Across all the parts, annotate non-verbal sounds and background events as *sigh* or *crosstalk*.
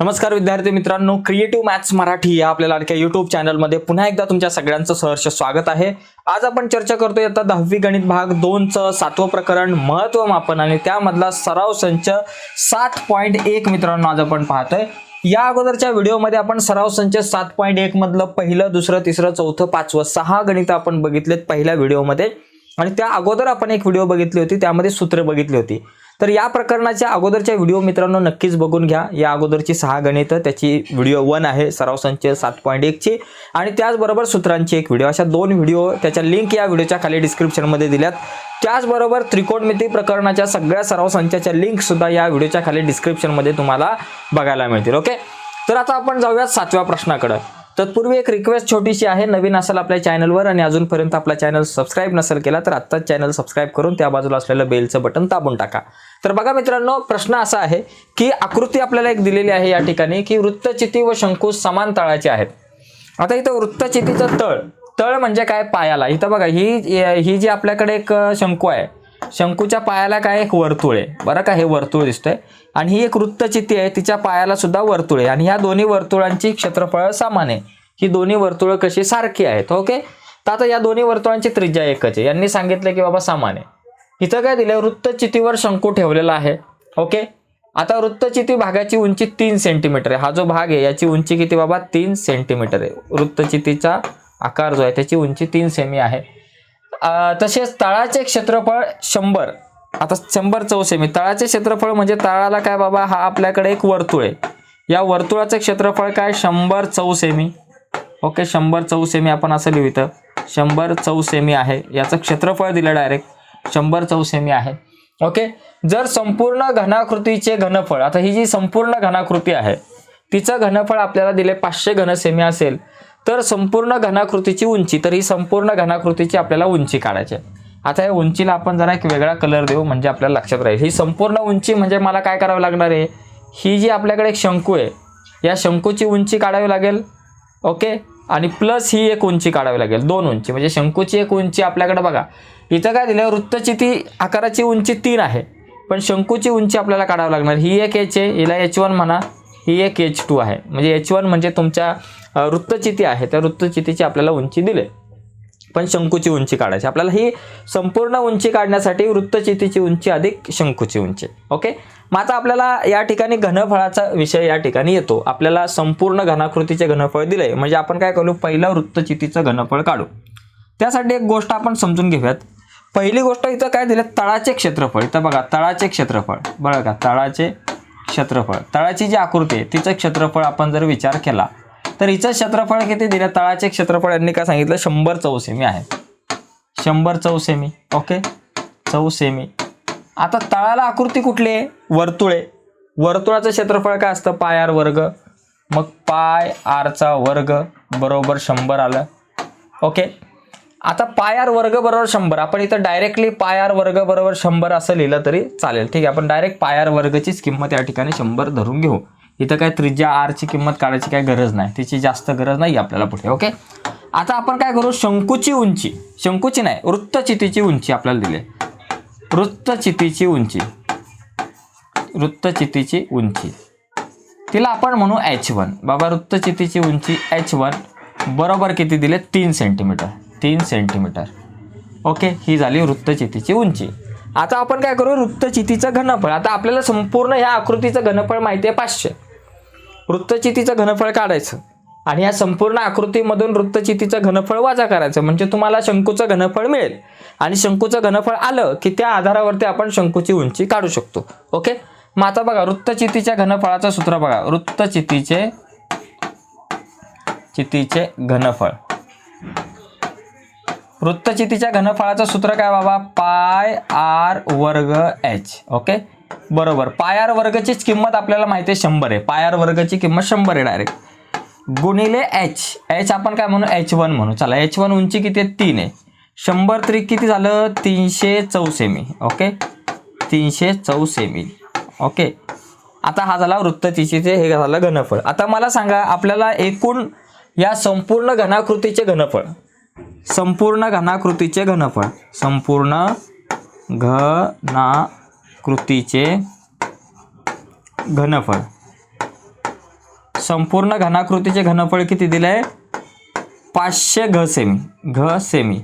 नमस्कार विद्यार्थी मित्रांनो क्रिएटिव्ह मॅथ्स मराठी या आपल्या लाडक्या युट्यूब चॅनलमध्ये पुन्हा एकदा तुमच्या सगळ्यांचं सहर्ष स्वागत आहे. आज आपण चर्चा करतोय आता दहावी गणित भाग दोनचं सातवं प्रकरण महत्त्व मापन आणि त्यामधला सराव संच सात पॉईंट एक मित्रांनो आज आपण पाहतोय. या अगोदरच्या व्हिडिओमध्ये आपण सराव संच सात पॉईंट एक मधलं पहिलं दुसरं तिसरं चौथं पाचवं सहा गणित आपण बघितलेत पहिल्या व्हिडिओमध्ये. आणि त्या अगोदर आपण एक व्हिडिओ बघितली होती त्यामध्ये सूत्र बघितली होती. तर या प्रकरणाच्या अगोदरच्या व्हिडिओ मित्रांनो नक्कीच बघून घ्या. या अगोदरची सहा गणितं त्याची व्हिडिओ वन आहे सराव संच सात पॉईंट एकची आणि त्याचबरोबर सूत्रांची एक व्हिडिओ. अशा दोन व्हिडिओ त्याच्या लिंक या व्हिडिओच्या खाली डिस्क्रिप्शनमध्ये दिल्यात. त्याचबरोबर त्रिकोणमिती प्रकरणाच्या सगळ्या सराव संचाच्या लिंकसुद्धा या व्हिडिओच्या खाली डिस्क्रिप्शनमध्ये तुम्हाला बघायला मिळतील. ओके तर आता आपण जाऊयात सातव्या प्रश्नाकडं. तत्पूर्वी एक रिक्वेस्ट छोटीशी आहे नवीन असाल आपल्या चॅनलवर आणि अजूनपर्यंत आपला चॅनल सबस्क्राईब नसेल केला तर आत्ताच चॅनल सबस्क्राईब करून त्या बाजूला असलेलं बेलचं बटन दाबून टाका. तर बघा मित्रांनो प्रश्न असा आहे की आकृती आपल्याला एक दिलेली आहे या ठिकाणी की वृत्तचिती व शंकू समान तळाचे आहेत. आता इथं वृत्तचितीचं तळ. तळ म्हणजे काय? पायाला. इथं बघा ही ही जी आपल्याकडे एक शंकू आहे शंकूच्या पायाला काय एक वर्तुळ आहे? बरं का हे वर्तुळ दिसतंय. आणि ही एक वृत्तचिती आहे तिच्या पायाला सुद्धा वर्तुळ आहे. आणि ह्या दोन्ही वर्तुळांची क्षेत्रफळ समान आहे. ही दोन्ही वर्तुळं कशी सारखी आहेत ओके? तर आता या दोन्ही वर्तुळांची त्रिज्या एकच आहे. यांनी सांगितलं की बाबा समान आहे. इथं काय दिलं वृत्तचितीवर शंकू ठेवलेला आहे ओके? आता वृत्तचिती भागाची उंची तीन सेंटीमीटर आहे. हा जो भाग आहे याची उंची किती बाबा? तीन सेंटीमीटर आहे. वृत्तचितीचा आकार जो आहे त्याची उंची तीन सेमी आहे. तसेच तळाचे क्षेत्रफळ शंभर. आता शंभर चौसेमी तळाचे क्षेत्रफळ म्हणजे तळाला काय बाबा? हा आपल्याकडे एक वर्तुळ आहे. या वर्तुळाचं क्षेत्रफळ काय? शंभर चौसेमी ओके शंभर चौसेमी आपण असं लिहू इथं. शंभर चौसेमी आहे. याचं क्षेत्रफळ दिलं डायरेक्ट शंभर चौसेमी आहे. ओके? जर संपूर्ण घनाकृतीचे घनफळ आता ही जी संपूर्ण घनाकृती आहे तिचं घनफळ आपल्याला दिले पाचशे घनसेमी असेल. तर संपूर्ण घनाकृतीची उंची तर ही संपूर्ण घनाकृतीची आपल्याला उंची काढायची आहे. आता या उंचीला आपण जरा एक वेगळा कलर देऊ म्हणजे आपल्याला लक्षात राहील. ही संपूर्ण उंची म्हणजे मला काय करावं लागणार आहे? ही जी आपल्याकडे एक शंकू आहे या शंकूची उंची काढावी लागेल ओके? आणि प्लस ही एक उंची काढावी लागेल दोन उंची. म्हणजे शंकूची एक उंची आपल्याकडे बघा. इथं काय दिलं वृत्तची ती आकाराची उंची तीन आहे. पण शंकूची उंची आपल्याला काढावी लागणार. ही एक एच आहे हिला एच वन म्हणा. ही एक एच टू आहे. म्हणजे एच वन म्हणजे तुमच्या वृत्तचिती आहे. त्या वृत्तचितीची आपल्याला उंची दिली. पण शंकूची उंची काढायची. आपल्याला ही संपूर्ण उंची काढण्यासाठी वृत्तचितीची उंची अधिक शंकूची उंची. ओके? मग आता आपल्याला या ठिकाणी घनफळाचा विषय या ठिकाणी येतो. आपल्याला संपूर्ण घनाकृतीचे घनफळ दिले म्हणजे आपण काय करू? पहिलं वृत्तचितीचं घनफळ काढू. त्यासाठी एक गोष्ट आपण समजून घेऊयात. पहिली गोष्ट इथं काय दिलं? तळाचे क्षेत्रफळ. इथं बघा तळाचे क्षेत्रफळ. बघा का तळाचे क्षेत्रफळ. तळाची जी आकृती आहे तिचं क्षेत्रफळ आपण जर विचार केला तर हिचं क्षेत्रफळ किती दिलं? तळाचे क्षेत्रफळ यांनी काय सांगितलं? शंभर चौसेमी आहे. शंभर चौसेमी ओके चौसेमी आता तळाला आकृती कुठली आहे? वर्तुळे. वर्तुळाचं क्षेत्रफळ काय असतं? पाय आर वर्ग. मग पाय आरचा वर्ग बरोबर शंभर आलं. ओके आता पाय आर वर्ग बरोबर शंभर. आपण इथं डायरेक्टली पाय आर वर्ग बरोबर शंभर असं लिहिलं तरी चालेल. ठीक आहे? आपण डायरेक्ट पाय आर वर्गचीच किंमत या ठिकाणी शंभर धरून घेऊ. इथं काय त्रिज्या आरची किंमत काढायची काय गरज नाही. तिची जास्त गरज नाही आपल्याला पुढे ओके? आता आपण काय करू? शंकूची उंची. शंकूची नाही वृत्तचितीची उंची आपल्याला दिली आहे. वृत्तचितीची उंची. वृत्तचितीची उंची. तिला आपण म्हणू एच वन बाबा वृत्तचितीची उंची एच वन बरोबर किती दिले? तीन सेंटीमीटर तीन सेंटीमीटर ओके? ही झाली वृत्तचितीची उंची. आता आपण काय करू? वृत्तचितीचं घनफळ. आता आपल्याला संपूर्ण ह्या आकृतीचं घनफळ माहिती आहे पाचशे. वृत्तचितीचं घनफळ काढायचं. आणि या संपूर्ण आकृतीमधून वृत्तचितीचं घनफळ वाजा करायचं. म्हणजे तुम्हाला शंकूचं घनफळ मिळेल. आणि शंकूचं घनफळ आलं की त्या आधारावरती आपण शंकूची उंची काढू शकतो. ओके? मग आता बघा वृत्तचितीच्या घनफळाचं सूत्र बघा. वृत्तचितीचे चितीचे घनफळ. वृत्तचितीच्या घनफळाचं सूत्र काय बाबा? पाय आर वर्ग एच. ओके? बरोबर. पायर आर वर्गचीच किंमत आपल्याला माहिती आहे शंभर आहे. पायर वर्गची किंमत शंभर आहे डायरेक्ट गुणिले एच एच आपण काय म्हणू? एच वन म्हणू. चला एच वन उंची किती आहे? तीन आहे. शंभर त्रिक किती झालं? तीनशे चौसेमी. ओके? तीनशे चौसेमी. ओके? आता हा झाला वृत्तचितीचे हे झालं घनफळ. आता मला सांगा आपल्याला एकूण या संपूर्ण घनाकृतीचे घनफळ. संपूर्ण घनाकृतीचे घनफळ. संपूर्ण कृतीचे घनफळ. संपूर्ण घनाकृतीचे घनफळ किती दिलंय? पाचशे घ सेमी. घ सेमी.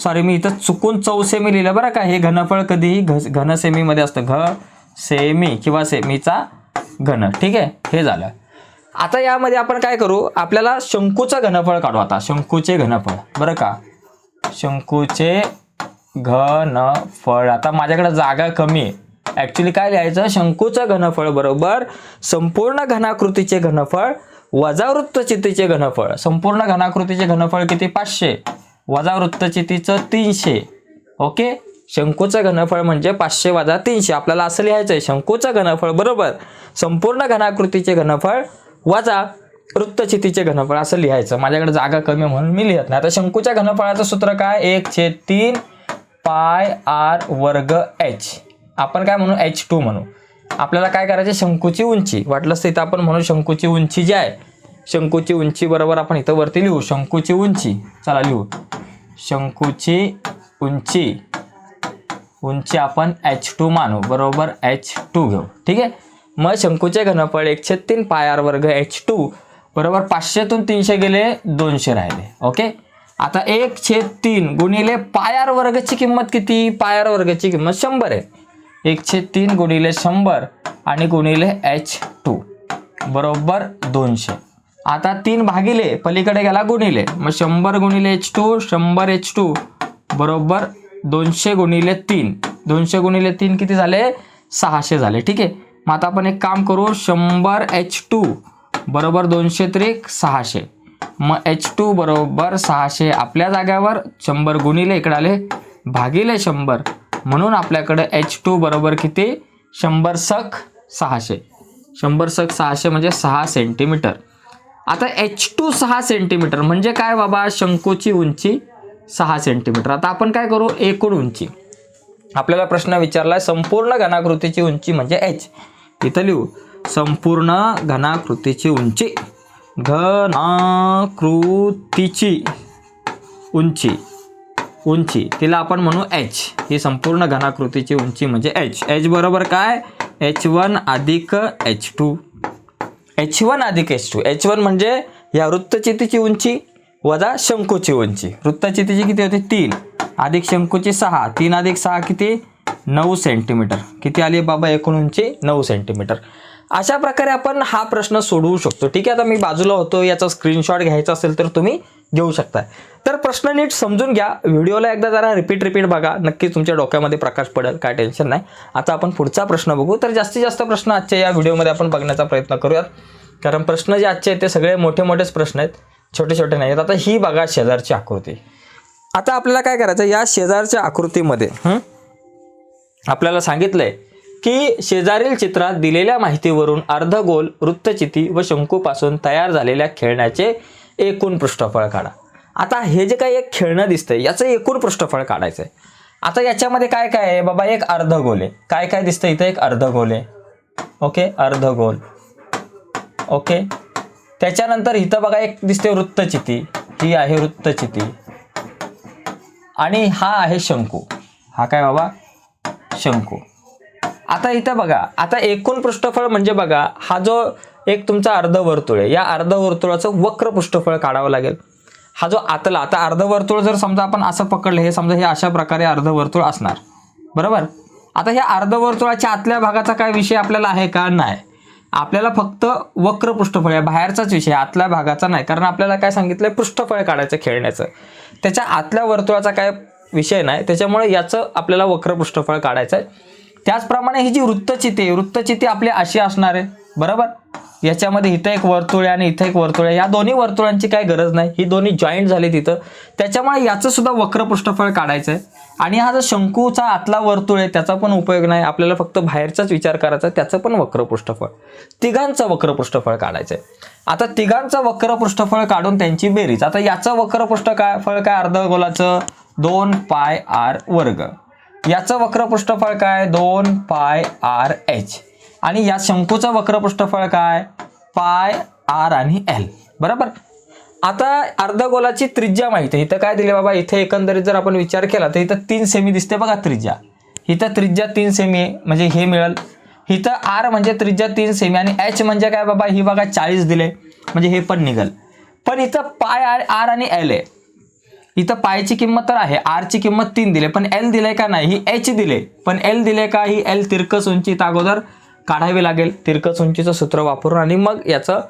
सॉरी मी इथं चुकून चौ सेमी लिहिलं बरं का. हे घनफळ कधीही घ घन सेमीमध्ये असतं. घ सेमी किंवा सेमीचा घन. ठीक आहे? हे झालं. आता यामध्ये आपण काय करू? आपल्याला शंकूचं घनफळ काढू आता. शंकूचे घनफळ. बरं का? शंकूचे घनफळ आता माझ्याकडे जागा कमी आहे. ॲक्च्युली काय लिहायचं? शंकूचं घनफळ बरोबर संपूर्ण घनाकृतीचे घनफळ वजा वृत्तचितीचे घनफळ. संपूर्ण घनाकृतीचे घनफळ किती? पाचशे. वजा वृत्तचितीचं तीनशे. ओके शंकूचं घनफळ म्हणजे पाचशे वजा तीनशे. आपल्याला असं लिहायचं आहे शंकूचं घनफळ बरोबर संपूर्ण घनाकृतीचे घनफळ वजा वृत्तचितीचे घनफळ. असं लिहायचं. माझ्याकडे जागा कमी म्हणून मी लिहित नाही. आता शंकूच्या घनफळाचं सूत्र काय? एक छेद तीन पाय आर वर्ग एच. आपण काय म्हणू? एच टू म्हणू. आपल्याला काय करायचे? शंकूची उंची. वाटलंच तर इथं आपण म्हणू शंकूची उंची जी आहे शंकूची उंची बरोबर आपण इथं वरती लिहू. शंकूची उंची. चला लिहू. शंकूची उंची. उंची आपण एच टू मानू. बरोबर एच टू घेऊ. ठीक आहे? मग शंकूचे घनफळ एकशे तीन पाय आर वर्ग एच टू. बरोबर पाचशेतून तीनशे गेले दोनशे राहिले. ओके? आता एक छेद तीन गुणिले पायार वर्गची किंमत किती? पायार वर्गाची किंमत शंभर आहे. एक छेद तीन गुणिले शंभर आणि गुणिले एच टू. बरोबर दोनशे. आता तीन भागिले पलीकडे गेला गुणिले. मग शंभर गुणिले एच टू शंभर एच टू. बरोबर दोनशे गुणिले तीन. दोनशे गुणिले तीन किती झाले? सहाशे झाले. ठीक आहे? मग आता आपण एक काम करू शंभर एच टू. बरोबर दोनशे त्रिक सहाशे. मग एच टू बरोबर सहाशे आपल्या जाग्यावर शंभर गुणिले इकडे आले भागिले शंभर. म्हणून आपल्याकडे एच टू बरोबर किती? शंभर सख सहाशे. शंभर सख सहाशे म्हणजे सहा सेंटीमीटर आता एच टू सहा सेंटीमीटर म्हणजे काय बाबा? शंकूची उंची सहा सेंटीमीटर आता आपण काय करू? एकूण उंची. आपल्याला प्रश्न विचारला संपूर्ण घनाकृतीची उंची म्हणजे एच इथं लिहू. संपूर्ण घनाकृतीची उंची. घनाकृतीची उंची. उंची. तिला आपण म्हणू एच. ही संपूर्ण घनाकृतीची उंची म्हणजे एच. एच बरोबर काय? एच वन अधिक एच टू. एच वन अधिक एच टू. एच वन म्हणजे या वृत्तचितीची उंची वजा शंकूची उंची. वृत्तचितीची किती होती? तीन. अधिक शंकूची सहा. तीन अधिक सहा किती? नऊ सेंटीमीटर. किती आली बाबा एकूण उंची? नऊ सेंटीमीटर. अशा प्रकारे आपण हा प्रश्न सोडवू शकतो. ठीक आहे आता मी बाजूला होतो याचा स्क्रीनशॉट घ्यायचा असेल तर तुम्ही घेऊ शकता तर प्रश्न नीट समजून घ्या. व्हिडिओला एकदा जरा रिपीट रिपीट बघा. नक्की तुमच्या डोक्यामध्ये प्रकाश पडेल काय टेन्शन नाही. आता आपण पुढचा प्रश्न बघू. तर जास्तीत जास्त प्रश्न आजच्या या व्हिडिओमध्ये आपण बघण्याचा प्रयत्न करूयात. कारण प्रश्न जे आजचे आहेत ते सगळे मोठे मोठेच प्रश्न आहेत. छोटे छोटे नाही आहेत आता ही बघा शेजारची आकृती. आता आपल्याला काय करायचं या शेजारच्या आकृतीमध्ये आपल्याला आपल्याला सांगितलंय की शेजारील चित्रात दिलेल्या माहितीवरून अर्धगोल वृत्तचिती व शंकूपासून तयार झालेल्या खेळण्याचे एकूण पृष्ठफळ काढा. आता हे जे काही एक खेळणं दिसतंय याचं एकूण पृष्ठफळ काढायचं आहे आता याच्यामध्ये काय काय आहे? बाबा एक अर्धगोल आहे. काय काय दिसतं इथं? एक अर्धगोल आहे. ओके? अर्धगोल. ओके? त्याच्यानंतर इथं बघा एक दिसते वृत्तचिती. ही आहे वृत्तचिती. आणि हा आहे शंकू. हा काय बाबा? शंकू. आता इथं बघा आता एकूण पृष्ठफळ म्हणजे बघा हा जो एक तुमचा अर्धवर्तुळ आहे या अर्धवर्तुळाचं वक्र पृष्ठफळ काढावं लागेल. हा जो आतला आता अर्धवर्तुळ जर समजा आपण असं पकडलं हे समजा हे अशा प्रकारे अर्धवर्तुळ असणार. बरोबर? आता ह्या अर्धवर्तुळाच्या आतल्या भागाचा काय विषय आपल्याला आहे का? नाही. आपल्याला फक्त वक्र पृष्ठफळ आहे बाहेरचाच विषय आतल्या भागाचा नाही. कारण आपल्याला काय सांगितलंय? पृष्ठफळ काढायचं खेळण्याचं. त्याच्या आतल्या वर्तुळाचा काय विषय नाही त्याच्यामुळे याचं आपल्याला वक्र पृष्ठफळ काढायचं आहे त्याचप्रमाणे ही जी वृत्तचिती आहे वृत्तचिती आपली अशी असणार आहे बरोबर? याच्यामध्ये इथं एक वर्तुळ आहे आणि इथं एक वर्तुळ आहे या दोन्ही वर्तुळांची काही गरज नाही. ही दोन्ही जॉईंट झाली तिथं. त्याच्यामुळे याचं सुद्धा वक्र पृष्ठफळ काढायचं आहे आणि हा जो शंकूचा आतला वर्तुळ आहे त्याचा पण उपयोग नाही. आपल्याला फक्त बाहेरचाच विचार करायचा त्याचं पण वक्र पृष्ठफळ. तिघांचं वक्र पृष्ठफळ काढायचं आहे आता तिघांचं वक्र पृष्ठफळ काढून त्यांची बेरीज. आता याचं वक्र पृष्ठफळ काय? अर्धगोलाचं दोन पाय आर वर्ग. याचं वक्र पृष्ठफळ काय? दोन पाय आर एच. आणि या शंकूचं वक्र पृष्ठफळ काय? पाय आर आणि एल. बरोबर? आता अर्धगोलाची त्रिज्या माहिती आहे. इथं काय दिले बाबा? इथे एकंदरीत जर आपण विचार केला तर इथं तीन सेमी दिसते बघा त्रिज्या. इथं त्रिज्या तीन सेमी आहे म्हणजे हे मिळेल. इथं आर म्हणजे त्रिज्या तीन सेमी आणि एच म्हणजे काय बाबा? ही बघा चाळीस दिले. म्हणजे हे पण निघल. पण इथं पाय आर आर आणि एल आहे. इथं पायची किंमत तर आहे. आरची किंमत तीन दिले. पण एल दिले का नाही? ही एच दिले. पण एल दिले का? ही एल तिरकस उंची अगोदर काढावी लागेल. तिरकस उंचीचं सूत्र वापरून आणि मग याचं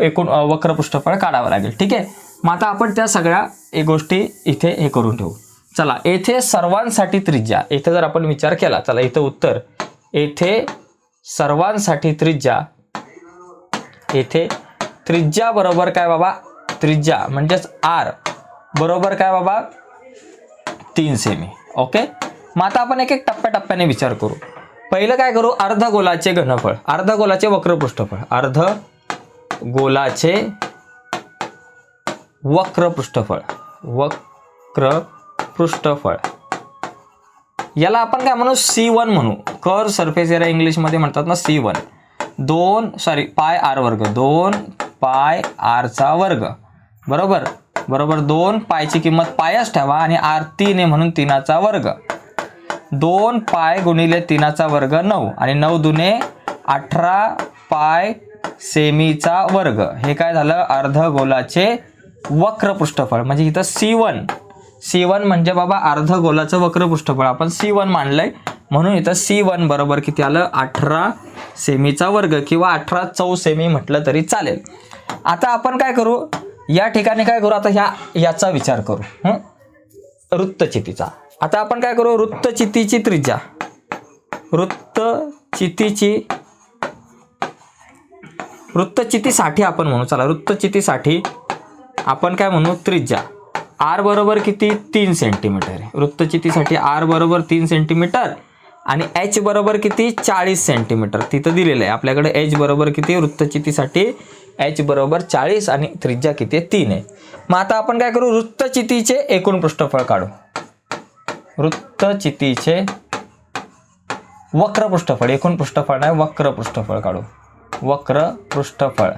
एकूण वक्र पृष्ठफळ काढावं लागेल. ठीक आहे? मग आता आपण त्या सगळ्या गोष्टी इथे हे करून ठेवू. चला येथे सर्वांसाठी त्रिज्या. इथे जर आपण विचार केला चला इथं उत्तर. येथे सर्वांसाठी त्रिज्या. येथे त्रिज्या बरोबर काय बाबा? त्रिज्या म्हणजेच आर बरोबर काय बाबा? तीन सेमी ओके मग आता आपण एक एक टप्प्याटप्प्याने विचार करू. पहिलं काय करू? अर्ध गोलाचे घनफळ. अर्धगोलाचे वक्र पृष्ठफळ अर्ध गोलाचे वक्र पृष्ठफळ वक्र पृष्ठफळ याला आपण काय म्हणू? सी वन म्हणू. कर सरफेस एरिया इंग्लिशमध्ये म्हणतात ना सी वन दोन सॉरी पाय आर वर्ग. दोन पाय आरचा वर्ग. बरोबर? बरोबर दोन पायची किंमत पायच ठेवा आणि आर तीन आहे म्हणून तीनाचा वर्ग. दोन पाय गुणिले तीनाचा वर्ग नऊ आणि नऊ दुने अठरा पाय सेमीचा वर्ग. हे काय झालं? अर्ध गोलाचे वक्र पृष्ठफळ म्हणजे इथं सी वन सी वन म्हणजे बाबा अर्ध गोलाचं वक्र पृष्ठफळ आपण सी वन मानलंय म्हणून इथं सी वन बरोबर किती आलं? अठरा सेमीचा वर्ग किंवा अठरा चौ सेमी म्हटलं तरी चालेल. आता आपण काय करू? या ठिकाणी काय करू? आता ह्या याचा विचार करू. वृत्तचितीचा. आता आपण काय करू? वृत्तचितीची त्रिज्या. वृत्तचितीची वृत्तचितीसाठी आपण म्हणू. चला वृत्तचितीसाठी आपण काय म्हणू? त्रिज्या. आर बरोबर किती? तीन सेंटीमीटर आहे. वृत्तचितीसाठी आर बरोबर तीन सेंटीमीटर आणि एच बरोबर किती? चाळीस सेंटीमीटर तिथं दिलेलं आहे. आपल्याकडे एच बरोबर किती? वृत्तचितीसाठी एच बरोबर चाळीस आणि त्रिज्या किती आहे? तीन आहे. मग आता आपण काय करू? वृत्तचितीचे एकूण पृष्ठफळ काढू. वृत्तचितीचे वक्र पृष्ठफळ एकूण पृष्ठफळ नाही वक्र पृष्ठफळ काढू. वक्र पृष्ठफळ.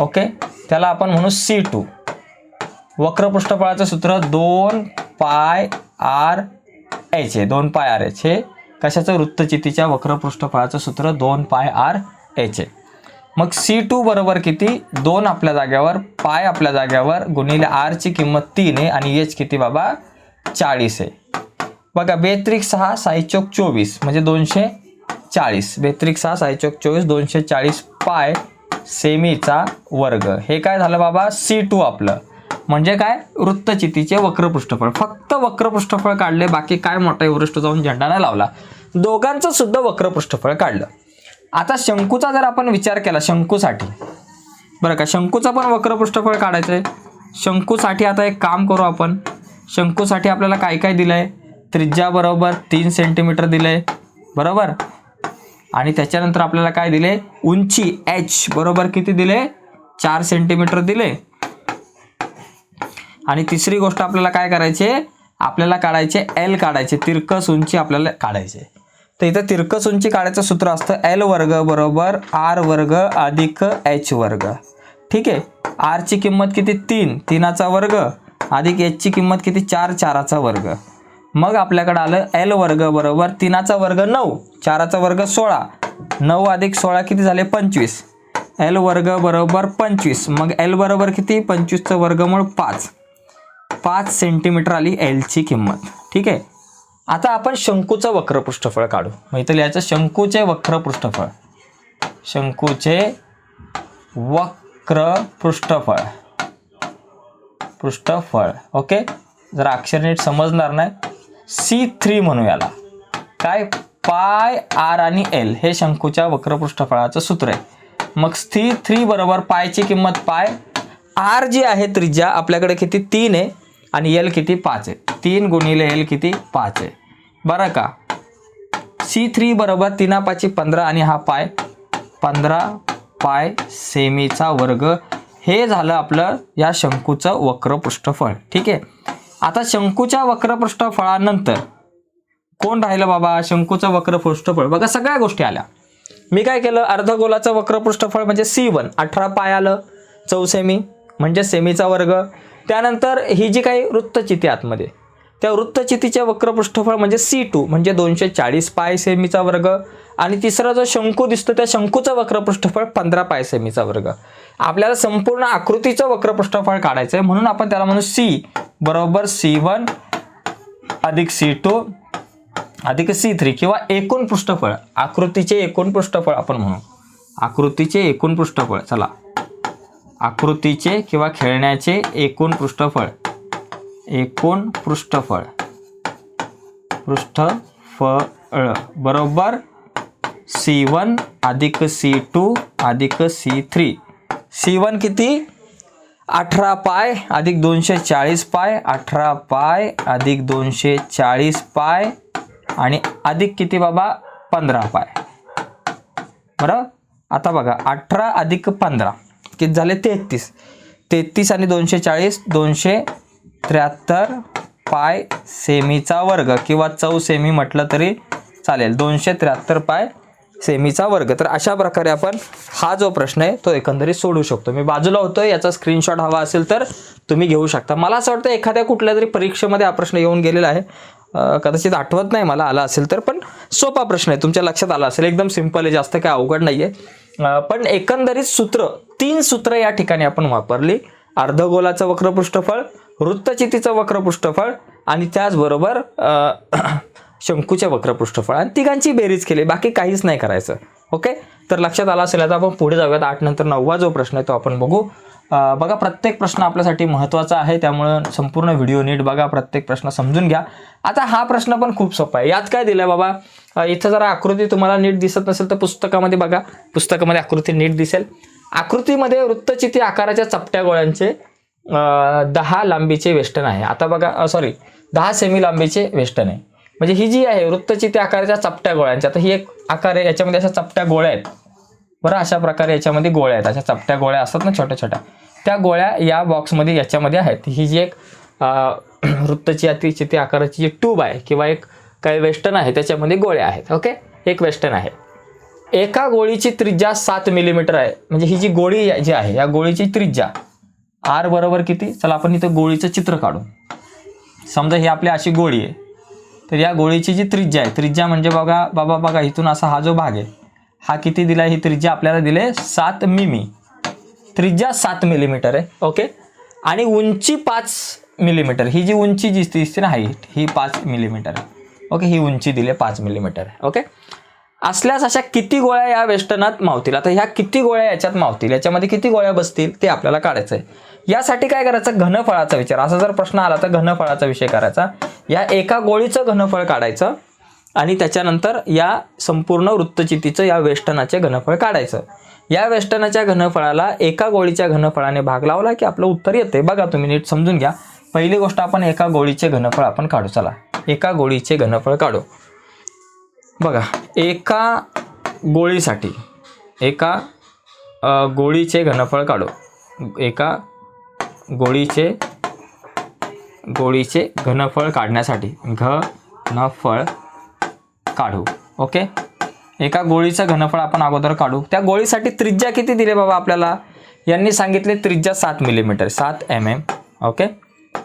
ओके त्याला आपण म्हणू सी टू वक्र पृष्ठफळाचं सूत्र दोन पाय आर एच आहे. दोन पाय आर एच हे कशाचं? वृत्तचितीच्या वक्र पृष्ठफळाचं सूत्र दोन पाय आर एच आहे. मग सी टू बरोबर किती? दोन आपल्या जाग्यावर पाय आपल्या जाग्यावर गुणिले आरची किंमत तीन आहे आणि एच किती बाबा? चाळीस आहे. बघा बेत्रिक सहा साईचोक चोवीस म्हणजे दोनशे चाळीस. बेत्रिक सहा साईचोक चोवीस दोनशे चाळीस पाय सेमीचा वर्ग. हे काय झालं बाबा? सी टू आपलं. म्हणजे काय? वृत्तचितीचे वक्र पृष्ठफळ फक्त वक्र पृष्ठफळ काढले बाकी काय मोठा एवरेस्ट जाऊन झेंडा नाही लावला. दोघांचं सुद्धा वक्र पृष्ठफळ काढलं. आता शंकूचा जर आपण विचार केला शंकूसाठी. बरं का शंकूचा पण वक्र पृष्ठफळ काढायचं आहे शंकूसाठी आता एक काम करू आपण. शंकूसाठी आपल्याला काय काय दिलं आहे त्रिज्या बरोबर तीन सेंटीमीटर दिलं आहे बरोबर? आणि त्याच्यानंतर आपल्याला काय दिले उंची एच बरोबर किती दिले चार सेंटीमीटर दिले आणि तिसरी गोष्ट आपल्याला काय करायची आहे? आपल्याला काढायचे एल काढायचे तिरकस उंची आपल्याला काढायचे तर इथं तिरकस उंची काढायचं सूत्र असतं एल वर्ग बरोबर आर वर्ग अधिक एच वर्ग. ठीक आहे? आरची किंमत किती? तीन. तीनाचा वर्ग अधिक एचची किंमत किती? चार. चाराचा वर्ग. मग आपल्याकडे आलं एल वर्ग बरोबर तीनाचा वर्ग नऊ. चाराचा वर्ग सोळा. नऊ अधिक सोळा किती झाले? पंचवीस. एल वर्ग बरोबर पंचवीस. मग एल बरोबर किती? पंचवीसचं वर्गमूळ पाच. पाच सेंटीमीटर आली एलची किंमत. ठीक आहे? आता आपण शंकूचं वक्र पृष्ठफळ काढू. मग इथं लिहायचं शंकूचे वक्र पृष्ठफळ शंकूचे वक्र पृष्ठफळ. पृष्ठफळ ओके? जर अक्षर नीट समजणार नाही सी थ्री म्हणू याला. काय? पाय आर आणि एल हे शंकूच्या वक्र पृष्ठफळाचं सूत्र आहे. मग सी थ्री बरोबर पायची किंमत पाय. आर जी आहे त्रिज्या आपल्याकडे किती? तीन आहे. आणि एल किती? पाच आहे. तीन गुणिले एल किती? पाच आहे. बरं का? सी थ्री बरोबर तीना पाची पंधरा आणि हा पाय पंधरा पाय सेमीचा वर्ग. हे झालं आपलं या शंकूचं वक्र पृष्ठफळ ठीक आहे? आता शंकूच्या वक्र पृष्ठफळानंतर कोण राहिलं बाबा? शंकूचं वक्र पृष्ठफळ बघा सगळ्या गोष्टी आल्या. मी काय केलं? अर्धगोलाचं वक्र पृष्ठफळ म्हणजे सी वन अठरा पाय आलं. चौ सेमी म्हणजे सेमीचा वर्ग. त्यानंतर ही जी काही वृत्तचिती आतमध्ये त्या वृत्तचितीचे वक्र पृष्ठफळ म्हणजे सी टू म्हणजे दोनशे चाळीस पाय सेमीचा वर्ग. आणि तिसरा जो शंकू दिसतो त्या शंकूचं वक्र पृष्ठफळ पंधरा पाय सेमीचा वर्ग. आपल्याला संपूर्ण आकृतीचं वक्र पृष्ठफळ काढायचं आहे म्हणून आपण त्याला म्हणू सी. बरोबर सी वन अधिक सी टू अधिक सी थ्री किंवा एकूण पृष्ठफळ. आकृतीचे एकूण पृष्ठफळ आपण म्हणू. आकृतीचे एकूण पृष्ठफळ चला. आकृतीचे किंवा खेळण्याचे एकूण पृष्ठफळ. एकूण पृष्ठफळ. पृष्ठफळ. बरोबर? सी वन अधिक सी टू अधिक सी थ्री. सी वन किती? अठरा पाय अधिक दोनशे चाळीस पाय. अठरा पाय अधिक दोनशे चाळीस पाय. आणि अधिक किती बाबा? पंधरा पाय. बरं? आता बघा अठरा अधिक पंधरा. किती झाले तेहतीस. तेहतीस आणि दोनशे चाळीस दोनशे त्र्याहत्तर पाय सेमीचा वर्ग किंवा चौ सेमी म्हटलं तरी चालेल. दोनशे त्र्याहत्तर पाय सेमीचा वर्ग. तर अशा प्रकारे आपण हा जो प्रश्न आहे तो एकंदरीत सोडू शकतो. मी बाजूला होतोय याचा स्क्रीनशॉट हवा असेल तर तुम्ही घेऊ शकता. मला असं वाटतं एखाद्या कुठल्या तरी परीक्षेमध्ये हा प्रश्न येऊन गेलेला आहे. कदाचित आठवत नाही मला आला असेल तर पण सोपा प्रश्न आहे. तुमच्या लक्षात आला असेल. एकदम सिंपल आहे जास्त काय अवघड नाही आहे पण एकंदरीत सूत्र तीन सूत्र या ठिकाणी आपण वापरली. अर्धगोलाचं वक्र पृष्ठफळ वृत्तचितीचं वक्र पृष्ठफळ आणि त्याचबरोबर *clears throat* शंकूचे वक्र पृष्ठफळ आणि तिघांची बेरीज केली बाकी काहीच नाही करायचं. ओके? तर लक्षात आला असेल आता आपण पुढे जाऊयात. आठ नंतर नववा जो प्रश्न आहे तो आपण बघू. बघा प्रत्येक प्रश्न आपल्यासाठी महत्त्वाचा आहे त्यामुळं संपूर्ण व्हिडिओ नीट बघा प्रत्येक प्रश्न समजून घ्या. आता हा प्रश्न पण खूप सोपा आहे. यात काय दिलं बाबा? इथं जरा आकृती तुम्हाला नीट दिसत नसेल तर पुस्तकामध्ये बघा. पुस्तकामध्ये आकृती नीट दिसेल. आकृतीमध्ये वृत्तचिती आकाराच्या चपट्या गोळ्यांचे दहा लांबीचे वेष्टन आहे. आता बघा सॉरी दहा सेमी लांबीचे वेष्टन आहे. म्हणजे ही जी आहे वृत्तचिती आकाराच्या चपट्या गोळ्यांच्या आता ही एक आकार आहे याच्यामध्ये अशा चपट्या गोळ्या आहेत. बरं अशा प्रकारे याच्यामध्ये गोळ्या आहेत. अशा चपट्या गोळ्या असतात ना छोट्या छोट्या त्या गोळ्या या बॉक्समध्ये याच्यामध्ये आहेत. ही जी एक *clears throat* वृत्तची अति आकाराची जी ट्यूब आहे किंवा एक काही वेस्टर्न आहे त्याच्यामध्ये गोळ्या आहेत ओके एक वेस्टर्न आहे. एका गोळीची त्रिज्या सात मिलीमीटर आहे. म्हणजे ही जी गोळी जी आहे या गोळीची त्रिज्या आर बरोबर किती? चला आपण इथं गोळीचं चित्र काढू. समजा ही आपली अशी गोळी आहे. तर या गोळीची जी त्रिज्या आहे त्रिज्या म्हणजे बघा बाबा बघा इथून असा हा जो भाग आहे हा किती दिला? ही त्रिज्या आपल्याला दिले सात मिमी. त्रिज्या सात मिलीमीटर आहे ओके? आणि उंची पाच मिलीमीटर. ही जी उंची जी दिसते ना हाईट ही पाच मिलीमीटर आहे. ओके ही उंची दिली पाच मिलीमीटर आहे ओके? असल्यास अशा किती गोळ्या या वेस्टर्नात मावतील? आता ह्या किती गोळ्या याच्यात मावतील? याच्यामध्ये किती गोळ्या बसतील? ते आपल्याला काढायचं आहे यासाठी काय करायचं? घनफळाचा विचार. असा जर प्रश्न आला तर घनफळाचा विषय करायचा. या एका गोळीचं घनफळ काढायचं. आणि त्याच्यानंतर या संपूर्ण वृत्तचितीचं या वेष्टनाचे घनफळ काढायचं. या वेष्टनाच्या घनफळाला एका गोळीच्या घनफळाने भाग लावला की आपलं उत्तर येते बघा तुम्ही नीट समजून घ्या. पहिली गोष्ट आपण एका गोळीचे घनफळ आपण काढू. चला. एका गोळीचे घनफळ काढू. बघा. एका गोळीसाठी एका गोळीचे घनफळ काढू. एका गोळीचे गोळीचे घनफळ काढण्यासाठी घनफळ काढू ओके? एका गोळीचं घनफळ आपण अगोदर काढू. त्या गोळीसाठी त्रिज्या किती दिले बाबा आपल्याला? यांनी सांगितले त्रिज्या सात मिलीमीटर सात एम एम ओके?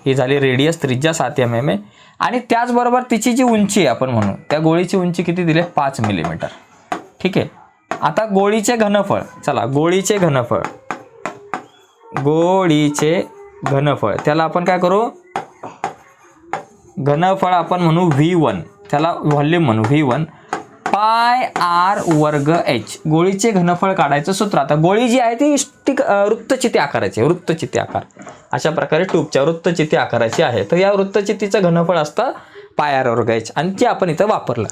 ही झाली रेडियस त्रिज्या सात एम एम ए आणि त्याचबरोबर तिची जी उंची आहे आपण म्हणू त्या गोळीची उंची किती दिली? पाच मिलीमीटर ठीक आहे? आता गोळीचे घनफळ चला गोळीचे घनफळ. गोळीचे घनफळ. त्याला आपण काय करू? घनफळ आपण म्हणू व्ही वन त्याला व्हॉल्यूम म्हणू व्ही वन. पाय आर वर्ग एच. गोळीचे घनफळ काढायचं सूत्र. आता गोळी जी आहे ती स्टिक वृत्तचिती आकाराची आहे, वृत्तचिती आकार. अशा प्रकारे ट्यूबच्या वृत्तचिती आकाराची आहे. तर या वृत्तचितीचं घनफळ असतं पाय आर वर्ग एच. आणि ते आपण इथं वापरलं.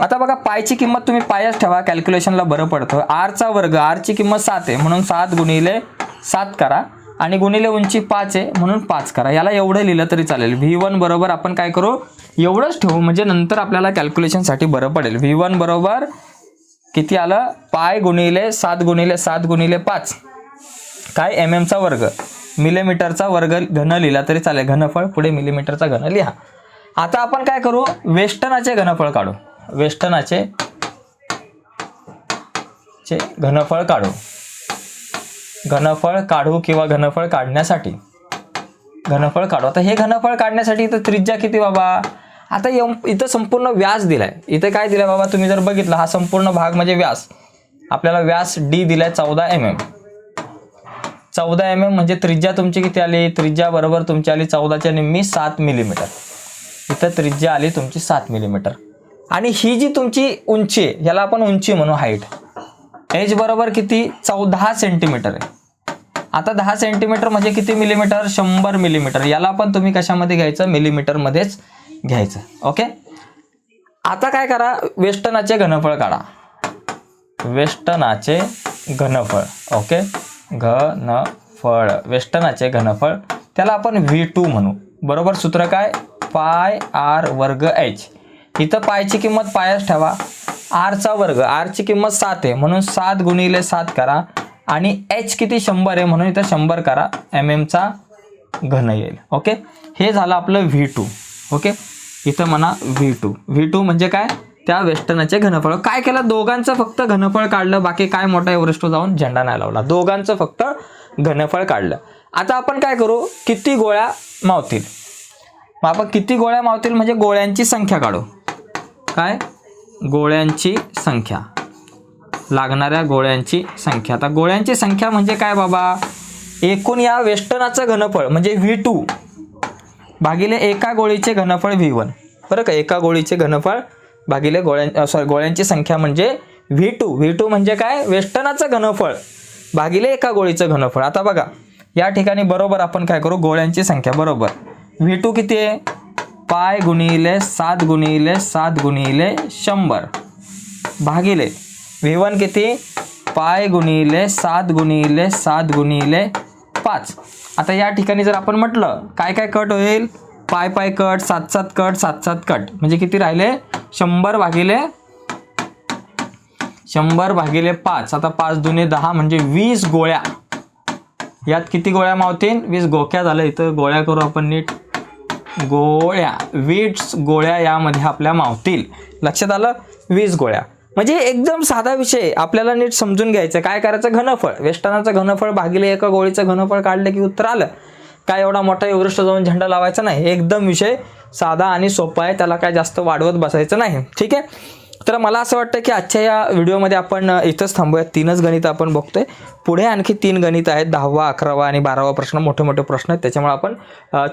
आता बघा पायची किंमत तुम्ही पायच ठेवा कॅल्क्युलेशनला बरं पडतं. आरचा वर्ग आरची किंमत सात आहे. म्हणून सात गुणिले सात करा. आणि गुणिले उंची पाच आहे म्हणून पाच करा. याला एवढं लिहिलं तरी चालेल. व्ही वन बरोबर आपण काय करू? एवढंच ठेवू म्हणजे नंतर आपल्याला कॅल्क्युलेशनसाठी बरं पडेल. व्ही वन बरोबर किती आलं? पाय गुणिले सात गुणिले सात गुणिले पाच. काय? एम एमचा वर्ग. मिलीमीटरचा वर्ग घन लिहिला तरी चालेल. घनफळ पुढे मिलीमीटरचा घन लिहा. आता आपण काय करू? वेस्टर्नाचे घनफळ काढू. वेस्टर्नाचे चे घनफळ काढू. घनफळ काढू किंवा घनफळ काढण्यासाठी. घनफळ काढू. आता हे घनफळ काढण्यासाठी इथं त्रिज्या किती बाबा? आता यम- इथं संपूर्ण व्यास दिलाय. इथं काय दिलंय बाबा? तुम्ही जर बघितलं हा संपूर्ण भाग म्हणजे व्यास. आपल्याला व्यास डी दिलाय चौदा एम एम चौदा एम एम म्हणजे त्रिज्या तुमची किती आली? त्रिज्या बरोबर तुमची आली चौदाच्या निम्मी सात मिलीमीटर इथं त्रिज्या आली तुमची सात मिलीमीटर आणि ही जी तुमची उंची आहे ह्याला आपण उंची म्हणू हाईट एज बरोबर किती? चौदा सेंटीमीटर आहे. आता दहा सेंटीमीटर म्हणजे किती मिलीमीटर? शंभर मिलीमीटर. याला पण तुम्ही कशामध्ये घ्यायचं? मिलीमीटरमध्येच घ्यायचं. ओके? आता काय करा? वेस्टनाचे घनफळ काढा. वेस्टनाचे घनफळ. ओके? घनफळ. वेस्टनाचे घनफळ. त्याला आपण व्ही टू म्हणू. बरोबर सूत्र काय? पाय आर वर्ग एच इथं पायची किंमत पायच ठेवा. आरचा वर्ग. आरची किंमत सात आहे. म्हणून सात गुणिले सात करा. आणि एच किती शंभर आहे? म्हणून इथं शंभर करा. एम एमचा घन येईल. ओके? हे झालं आपलं व्ही टू ओके? इथं म्हणा व्ही टू व्ही टू म्हणजे काय? त्या वेस्टर्नचे घनफळ. काय केलं? दोघांचं फक्त घनफळ काढलं. बाकी काय मोठा एव्हरेस्ट जाऊन झेंडा नाही लावला. दोघांचं फक्त घनफळ काढलं. आता आपण काय करू? किती गोळ्या मावतील? मग आपण किती गोळ्या मावतील? म्हणजे गोळ्यांची संख्या काढू. काय? गोळ्यांची संख्या. लागणाऱ्या गोळ्यांची संख्या. आता गोळ्यांची संख्या म्हणजे काय बाबा? एकूण या वेस्टर्नाचं घनफळ म्हणजे व्ही टू भागिले एका गोळीचे घनफळ व्ही वन. बरं का? एका गोळीचे घनफळ भागिले गोळ्यां सॉरी गोळ्यांची संख्या म्हणजे व्ही टू. व्ही टू म्हणजे काय? वेस्टर्नाचं घनफळ भागिले एका गोळीचं घनफळ. आता बघा या ठिकाणी बरोबर आपण काय करू? गोळ्यांची संख्या बरोबर. व्ही टू किती आहे? पाय गुणिले सात गुणिले सात गुणिले शंभर. भागिले. विवन किती? पाय गुणिले सात गुणिले सात गुणिले पाच. आता या ठिकाणी जर आपण म्हटलं काय काय कट होईल? पाय पाय कट सात सात कट सात सात कट. म्हणजे किती राहिले? शंभर भागिले शंभर भागिले पाच. आता पाच दुने दहा म्हणजे वीस गोळ्या. यात किती गोळ्या मावतील वीस गोक्या झालं इथं गोळ्या करू आपण नीट. गोळ्या वीज गोळ्या यामध्ये आपल्या मावतील. लक्षात आलं? वीज गोळ्या. म्हणजे एकदम साधा विषय. आपल्याला नीट समजून घ्यायचं. काय करायचं? घनफळ. वेस्टर्नाचं घनफळ भागिले एका गोळीचं घनफळ काढलं की उत्तर आलं. काय एवढा मोठा एवरेस्ट जाऊन झेंडा लावायचा नाही? एकदम विषय साधा आणि सोपा आहे. त्याला काय जास्त वाढवत बसायचं नाही. ठीक आहे? तर मला असं वाटतं की आजच्या या व्हिडिओमध्ये आपण इथंच थांबूयात. तीनच गणित आपण बघतोय. पुढे आणखी तीन गणित आहेत. दहावा अकरावा आणि बारावा प्रश्न मोठे मोठे प्रश्न आहेत. त्याच्यामुळे आपण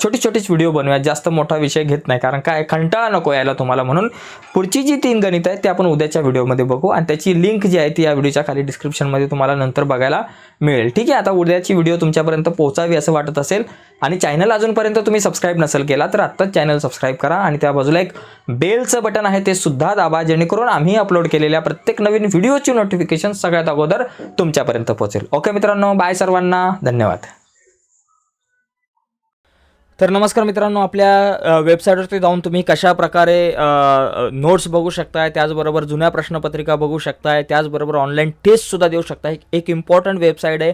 छोटी छोटीच व्हिडिओ बनवूयात. जास्त मोठा विषय घेत नाही कारण काय कंटाळा नको यायला तुम्हाला म्हणून. पुढची जी तीन गणित आहेत ते आपण उद्याच्या व्हिडिओमध्ये बघू. आणि त्याची लिंक जी आहे ती या व्हिडिओच्या खाली डिस्क्रिप्शनमध्ये तुम्हाला नंतर बघायला मिळेल. ठीक आहे? आता उद्याची व्हिडिओ तुमच्यापर्यंत पोहोचावी असं वाटत असेल आणि चॅनल अजूनपर्यंत तुम्ही सबस्क्राईब नसेल केला तर आत्ताच चॅनल सबस्क्राईब करा आणि त्या बाजूला एक बेलचं बटन आहे ते सुद्धा दाबा. जेणेकरून आम्ही अपलोड केलेल्या प्रत्येक नवीन व्हिडिओची नोटिफिकेशन सगळ्यात अगोदर तुमच्यापर्यंत पोहोचेल. ओके मित्रांनो बाय सर्वांना. धन्यवाद. तर नमस्कार मित्रांनो आपल्या वेबसाईटवरती जाऊन तुम्ही कशा प्रकारे नोट्स बघू शकताय त्याचबरोबर जुन्या प्रश्नपत्रिका बघू शकताय त्याचबरोबर ऑनलाईन टेस्टसुद्धा देऊ शकताय. एक इम्पॉर्टंट वेबसाईट आहे.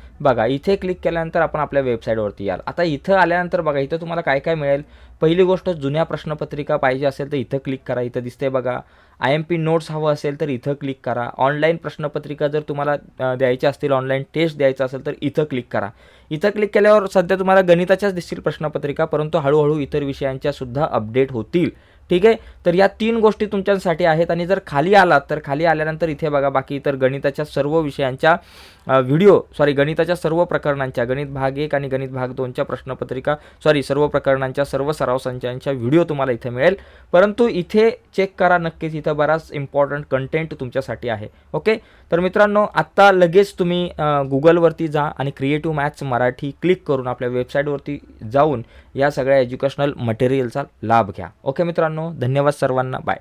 बघा इथे क्लिक केल्यानंतर आपण आपल्या वेबसाईटवरती याल. आता इथं आल्यानंतर बघा इथं तुम्हाला काय काय मिळेल? पहिली गोष्ट जुन्या प्रश्नपत्रिका पाहिजे असेल तर इथं क्लिक करा. इथं दिसते बघा आय एम पी नोट्स हवं असेल तर इथं क्लिक करा. ऑनलाईन प्रश्नपत्रिका जर तुम्हाला द्यायच्या असतील ऑनलाईन टेस्ट द्यायचं असेल तर इथं क्लिक करा. इथं क्लिक केल्यावर सध्या तुम्हाला गणिताच्याच दिसतील प्रश्नपत्रिका परंतु हळूहळू इतर विषयांच्या सुद्धा अपडेट होतील. ठीक आहे? तर या तीन गोष्टी तुमच्यासाठी आहेत आणि जर खाली आलात तर खाली आल्यानंतर इथे बघा बाकी इतर गणिताच्या सर्व विषयांच्या व्हिडिओ सॉरी गणिताच्या सर्व प्रकरणांच्या गणित भाग एक आणि गणित भाग दोनच्या प्रश्नपत्रिका सॉरी सर्व प्रकरणांच्या सर्व सराव संचांच्या व्हिडिओ तुम्हाला इथे मिळेल. परंतु इथे चेक करा नक्कीच इथं बराच इम्पॉर्टंट कंटेंट तुमच्यासाठी आहे. ओके तर मित्रांनो आत्ता लगेच तुम्ही गुगलवरती जा आणि क्रिएटिव्ह मॅथ्स मराठी क्लिक करून आपल्या वेबसाईटवरती जाऊन या सगळ्या एज्युकेशनल मटेरियलचा लाभ घ्या. ओके मित्रांनो धन्यवाद सर्वांना. बाय